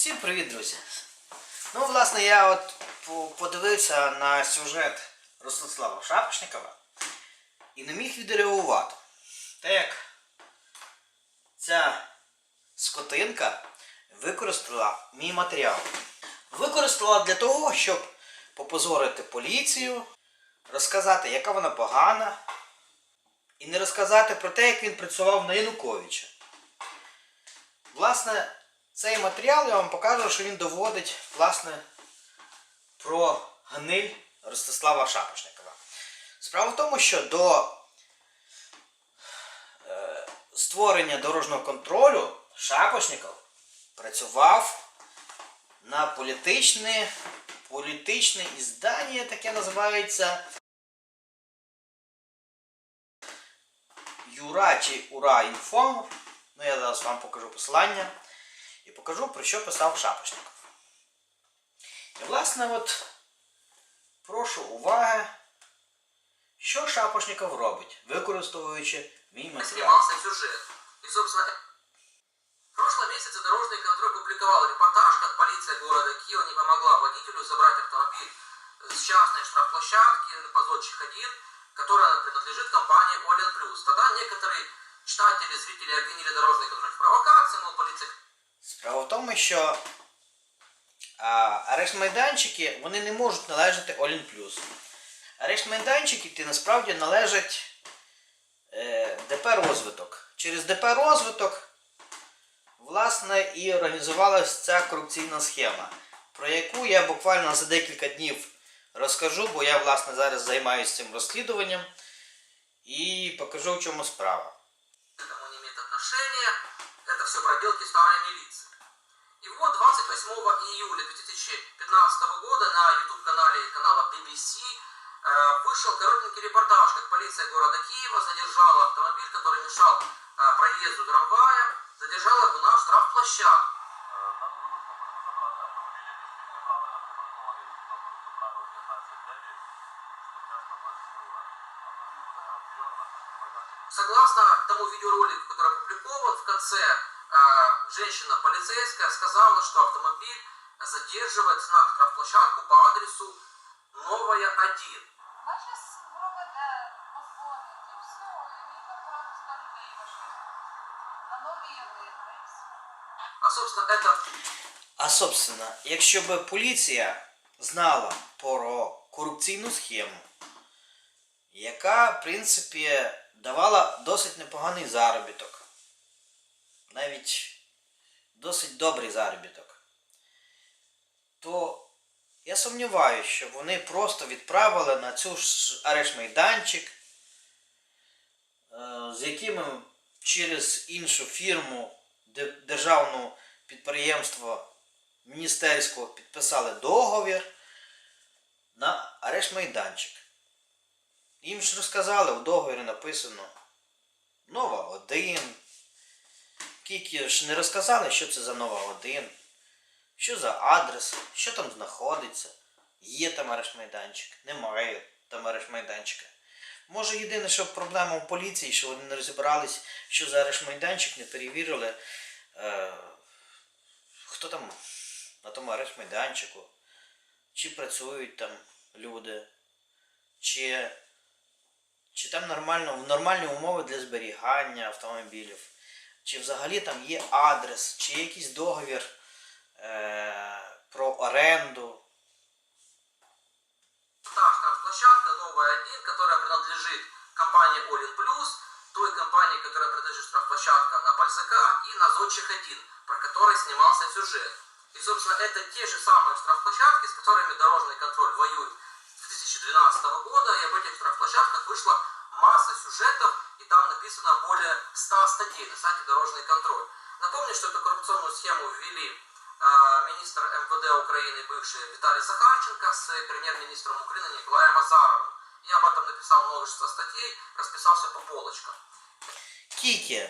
Всім привіт, друзі! Ну, власне, я от подивився на сюжет Ростислава Шапошникова і не міг відреагувати. Те як ця скотинка використала мій матеріал. Використала для того, щоб попозорити поліцію, розказати, яка вона погана, і не розказати про те, як він працював на Януковича. Власне, цей матеріал я вам покажу, що він доводить власне, про гниль Ростислава Шапошникова. Справа в тому, що до е, створення дорожнього контролю Шапошников працював на політичне, політичне іздання, таке називається Юра чи Ура Інфо. Ну, я зараз вам покажу посилання і покажу, про що писав Шапошников. І, власне, от прошу уваги, що Шапошников робить, використовуючи мій матеріал. снимался сюжет. И, собственно, в прошлом месяце дорожный контроль публиковал репортаж, как полиция города Киева не помогла водителю забрать автомобиль с частной штрафплощадки по ЗОЧИХ-1, которая принадлежит компании Олен Плюс. Тогда некоторые читатели, зрители обвинили дорожный контроль в провокации, мол, полиция Справа в тому, що а, арешт майданчики вони не можуть належати All Плюс. Арешт майданчики ті насправді належать е, ДП розвиток. Через ДП розвиток власне і організувалася ця корупційна схема, про яку я буквально за декілька днів розкажу, бо я власне зараз займаюся цим розслідуванням і покажу, в чому справа. этому не. Это все проделки старой милиции. И вот 28 июля 2015 года на YouTube-канале канала BBC э, вышел коротенький репортаж, как полиция города Киева задержала автомобиль, который мешал э, проезду трамвая, задержала его на штрафплощадке. Согласно тому видеоролику, который опубликован, в конце женщина полицейская сказала, что автомобиль задерживает на штрафплощадку по адресу Новая 1. Ваша спроба позвонити і все, і набрати скарги ваші на новій адрес. А, собственно, это А собственно, якщо б поліція знала про корупційну схему, яка, в принципі, давала досить непоганий заробіток, навіть досить добрий заробіток, то я сумніваюся, що вони просто відправили на цю ж арешт майданчик, е, з якими через іншу фірму де- державну підприємство міністерського підписали договір на арешт майданчик. Їм ж розказали, в договорі написано Нова 1. Тільки ж не розказали, що це за Нова 1, що за адрес, що там знаходиться. Є там арешт майданчик, немає там арешт майданчика. Може єдине, що проблема у поліції, що вони не розібрались, що за арешт майданчик, не перевірили, е, хто там на тому арешт майданчику, чи працюють там люди, чи, чи там нормально, нормальні умови для зберігання автомобілів, чи взагалі там є адрес, чи є якийсь договір е, про оренду. та штрафплощадка Новая 1, которая принадлежит компании Олин Плюс, той компании, которая принадлежит штрафплощадка на Бальзака и на Зодчих 1, про который снимался сюжет. И, собственно, это те же самые штрафплощадки, с которыми дорожный контроль воюет с 2012 года, и об этих штрафплощадках вышла масса сюжетов, и там написано более 100 статей на сайте «Дорожный контроль». Напомню, что эту коррупционную схему ввели э, министр МВД Украины бывший Виталий Захарченко с премьер-министром Украины Николаем Азаровым. Я об этом написал множество статей, расписался по полочкам. Тільки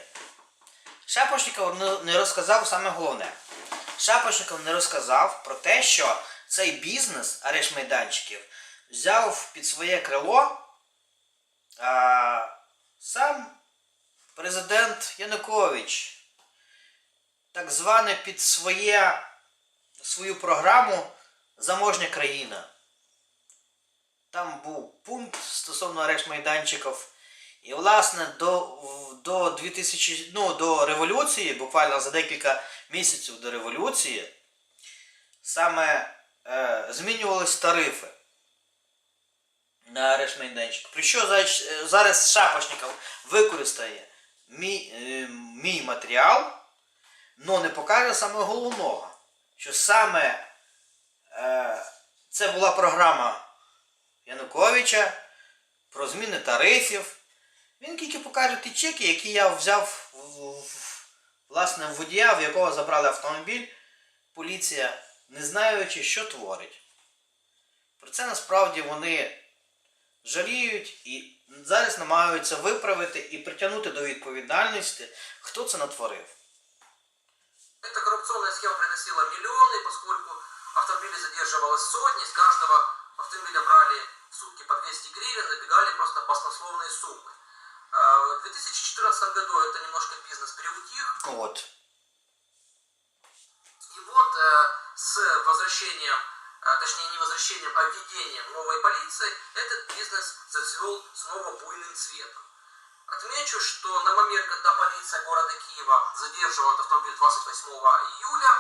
Шапошников не- не розказав саме головне. Шапошников не розказав про те, що цей бізнес арешт майданчиків взяв під своє крило а, сам президент Янукович. Так зване під своє свою програму Заможня країна. Там був пункт стосовно арешт майданчиків. І, власне, до, до 2000, ну, до революції, буквально за декілька місяців до революції, саме е, змінювались тарифи на арешт майданчик. Про що зараз, е, Шапошников використає мій, е, мій матеріал, але не покаже саме головного, що саме е, це була програма Януковича про зміни тарифів. Він тільки покаже ті чеки, які я взяв власне водія, в якого забрали автомобіль, поліція, не знаючи, що творить. Про це насправді вони жаліють і зараз намагаються виправити і притягнути до відповідальності, хто це натворив. Эта коррупционная схема приносила миллионы, поскольку автомобилей задерживалось сотни, с каждого автомобиля брали в сутки по 200 гривен, набегали просто баснословные суммы. А, В 2014 году это немножко бизнес приутих, От. и вот э, с возвращением, э, точнее не возвращением, а введением новой полиции, этот бизнес зацвел снова буйным цветом. Отмечу, что на момент, когда полиция города Киева задерживала этот автомобиль 28 июля,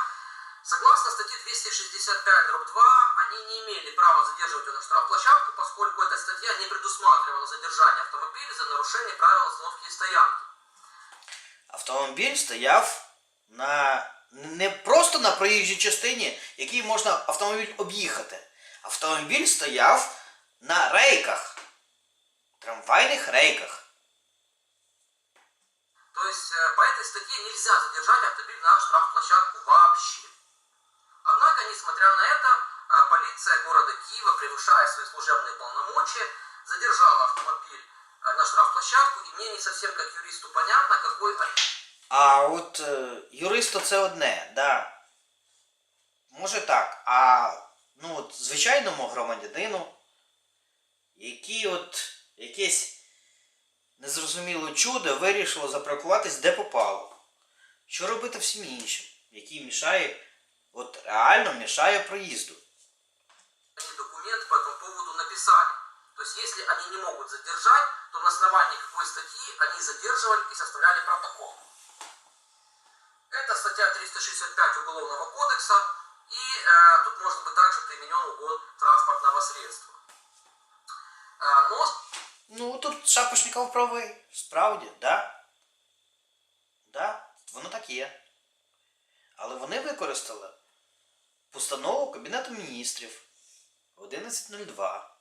согласно статье 265 дробь 2, они не имели права задерживать ее на штрафплощадку, поскольку эта статья не предусматривала задержание автомобиля за нарушение правил остановки и стоянки. Автомобіль стояв на не просто на проїжджій частині, якій можна автомобіль об'їхати. Автомобіль стояв на рейках, трамвайних рейках. То есть э, по этой статье нельзя задержать автомобиль на штрафплощадку вообще. Однако, несмотря на это, э, полиция города Киева, превышая свои служебные полномочия, задержала автомобиль э, на штрафплощадку, и мне не совсем как юристу понятно, какой А от е, юристу це одне, да. Може так. А ну, от, звичайному громадянину, який от якесь незрозуміле чудо вирішило запаркуватись де попало. Що робити всім іншим, який мішає, от реально мішає проїзду. документ по этому поводу написали. То есть, если они не могут задержать, то на основании какой статьи они задерживали и составляли протокол. Это статья 365 Уголовного кодекса, и э, тут может быть также применен угон транспортного средства. Э, но Ну, тут Шапошников правий. Справді, да. Да, воно так є. Але вони використали постанову Кабінету міністрів 1102.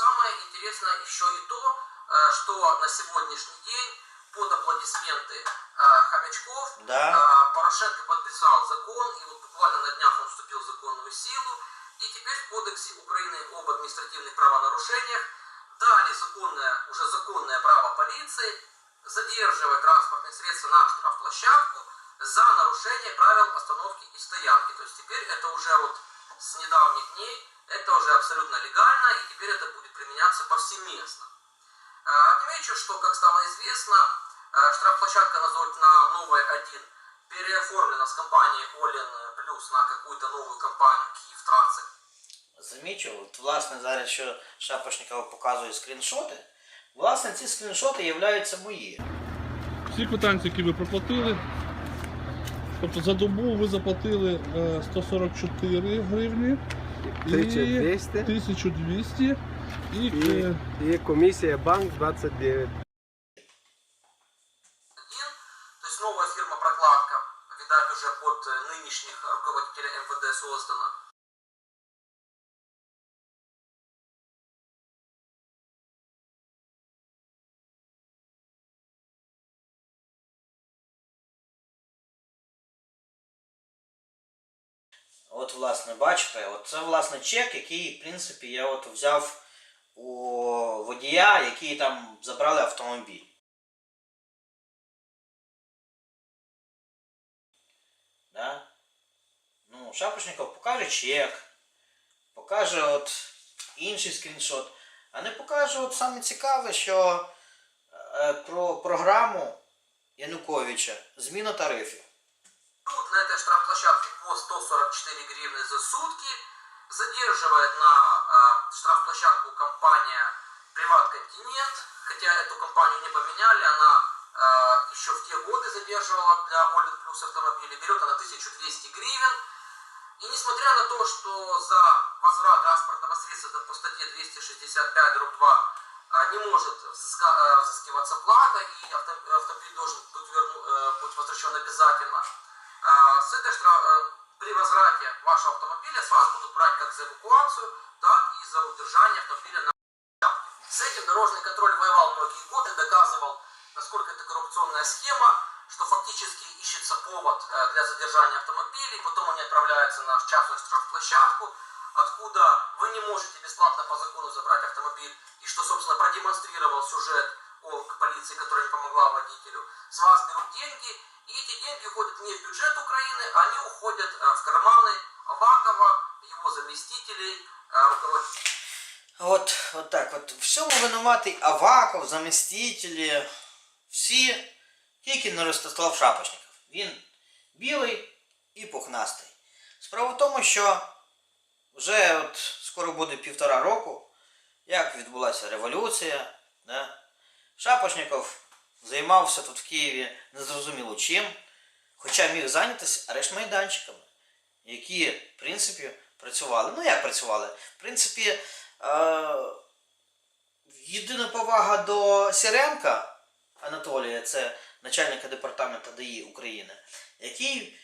самое интересное еще и то, э, что на сегодняшний день под аплодисменты э, хомячков Да. А, Порошенко подписал закон, и вот буквально на днях он вступил в законную силу, и теперь в Кодексе Украины об административных правонарушениях дали законное, уже законное право полиции задерживать транспортные средства на штрафплощадку за нарушение правил остановки и стоянки. То есть теперь это уже вот с недавних дней, это уже абсолютно легально, и теперь это будет применяться повсеместно. Э, Отмечу, что, как стало известно, э, штрафплощадка на, на Новой 1 переоформлена с компании Олен Плюс на какую-то новую компанию Киев Транsit. Замічу, от власне зараз, що Шапошников показує скріншоти, власне, ці скріншоти являються мої. Всі квитанції, які ви проплатили. Тобто за добу ви заплатили е, 144 гривні. і 1200. 1200 і, І, е, і комісія банк 29. Один, то есть новая фирма прокладка, видать уже под э, нынешних руководителей МВД создана. От, власне, бачите, от це власне чек, який, в принципі, я от взяв у водія, який там забрали автомобіль. Да? Ну, Шапошников покаже чек, покаже от інший скріншот, а не покаже от саме цікаве, що е, про програму Януковича зміна тарифів. Тут на этой штрафплощадке по 144 гривны за сутки. Задерживает на э, штрафплощадку компания Приват Континент. Хотя эту компанию не поменяли, она э, еще в те годы задерживала для Олин Плюс автомобиля. Берет она 1200 гривен. И несмотря на то, что за возврат транспортного средства по статье 265 дробь 2 а, не может э, взыскиваться плата и авто- автомобиль должен быть, верну- э, быть возвращен обязательно. А, С этой штраф... э, При возврате вашего автомобиля с вас будут брать как за эвакуацию, так и за удержание автомобиля на с этим дорожный контроль воевал многие годы, доказывал, насколько это коррупционная схема, что фактически ищется повод э, для задержания автомобилей, потом они отправляются на частную штрафплощадку, откуда вы не можете бесплатно по закону забрать автомобиль, и что, собственно, продемонстрировал сюжет о к полиции, которая не помогла водителю. С вас берут деньги, и эти деньги уходят не в бюджет Украины, они уходят э, в карманы Авакова, его заместителей, э, руководителей. От, от так, от всьому винуватий Аваков, замістителі, всі, Тільки не Ростислав Шапошников. Він білий і пухнастий. Справа в тому, що вже от скоро буде півтора року, як відбулася революція, да? Шапошников займався тут в Києві незрозуміло чим, хоча міг зайнятися арешт-майданчиками, які, в принципі, працювали. Ну як працювали? В принципі, е- єдина повага до Сіренка Анатолія, це начальника департаменту ДАІ України, який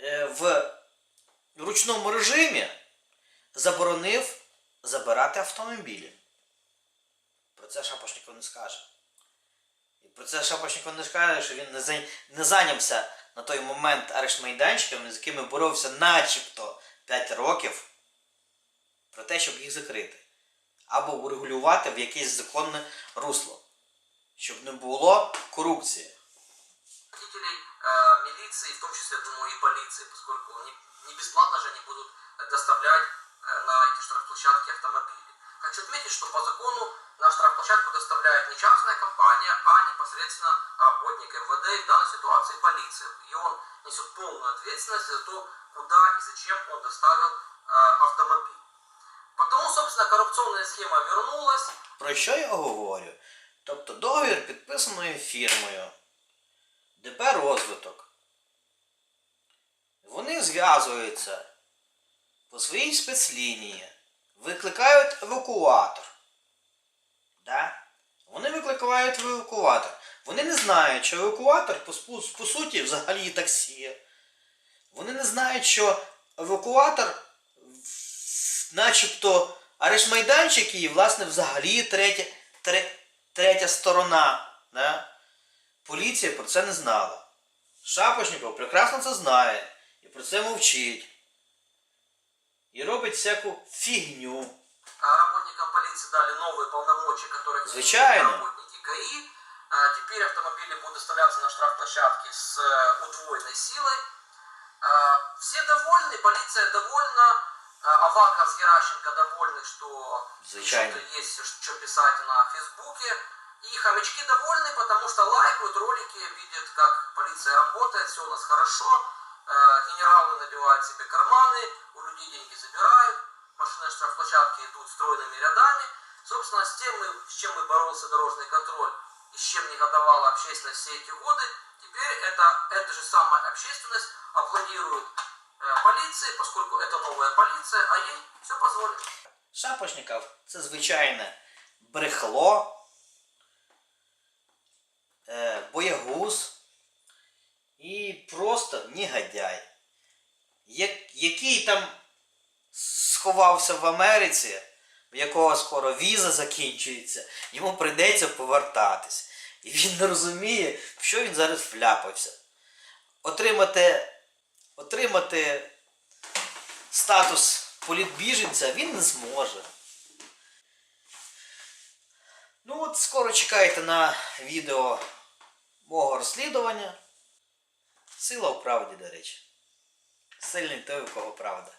е, в ручному режимі заборонив забирати автомобілі. Про це Шапошников не скаже. І про це Шапошников не скаже, що він не зайнявся на той момент арешт-майданчиками, з якими боровся начебто 5 років, про те, щоб їх закрити. Або урегулювати в якесь законне русло. Щоб не було корупції. руководителей э, милиции, в том числе, думаю, и полиции, поскольку не, не бесплатно же они будут э, доставлять э, на эти штрафплощадки автомобили. Хочу отметить, что по закону на штрафплощадку доставляет не частная компания, а непосредственно работник МВД, и в данной ситуации полиция. И он несет полную ответственность за то, куда и зачем он доставил э, автомобиль. Потому, собственно, коррупционная схема вернулась, Про що я говорю? Тобто договір підписаною фірмою ДП розвиток. Вони зв'язуються по своїй спецлінії, викликають евакуатор. Да? Вони викликають евакуатор. Вони не знають, що евакуатор по, по суті взагалі таксі. Вони не знають, що евакуатор начебто арешт-майданчик і, власне, взагалі третя, тре- третя сторона. Да? Поліція про це не знала. Шапошников прекрасно це знає і про це мовчить. І робить всяку фігню. А работникам полиции дали новые полномочия, которых не Звичайно. имели работники ГАИ. А Теперь автомобили будут доставляться на штрафплощадки с э, удвоенной силой. А, Все довольны, полиция довольна, а, Аваков с Геращенко довольны, что Звичайно. что-то есть что писать на Фейсбуке. И хомячки довольны, потому что лайкают ролики, видят, как полиция работает, все у нас хорошо. Э, Генералы набивают себе карманы, у людей деньги забирают, машины штрафплощадки идут стройными рядами. Собственно, с тем, с чем мы боролся дорожный контроль и с чем негодовала общественность все эти годы, теперь это, эта же самая общественность аплодирует э, полиции, поскольку это новая полиция, а ей все позволено. Шапошников це звичайне брехло, е, боягуз і просто негодяй, який там сховався в Америці, в якого скоро віза закінчується, йому прийдеться повертатись. І він не розуміє, в що він зараз вляпався. Отримати, отримати статус політбіженця він не зможе. Ну от скоро чекайте на відео мого розслідування. Сила в правді, до речі. Сильний той, у кого правда.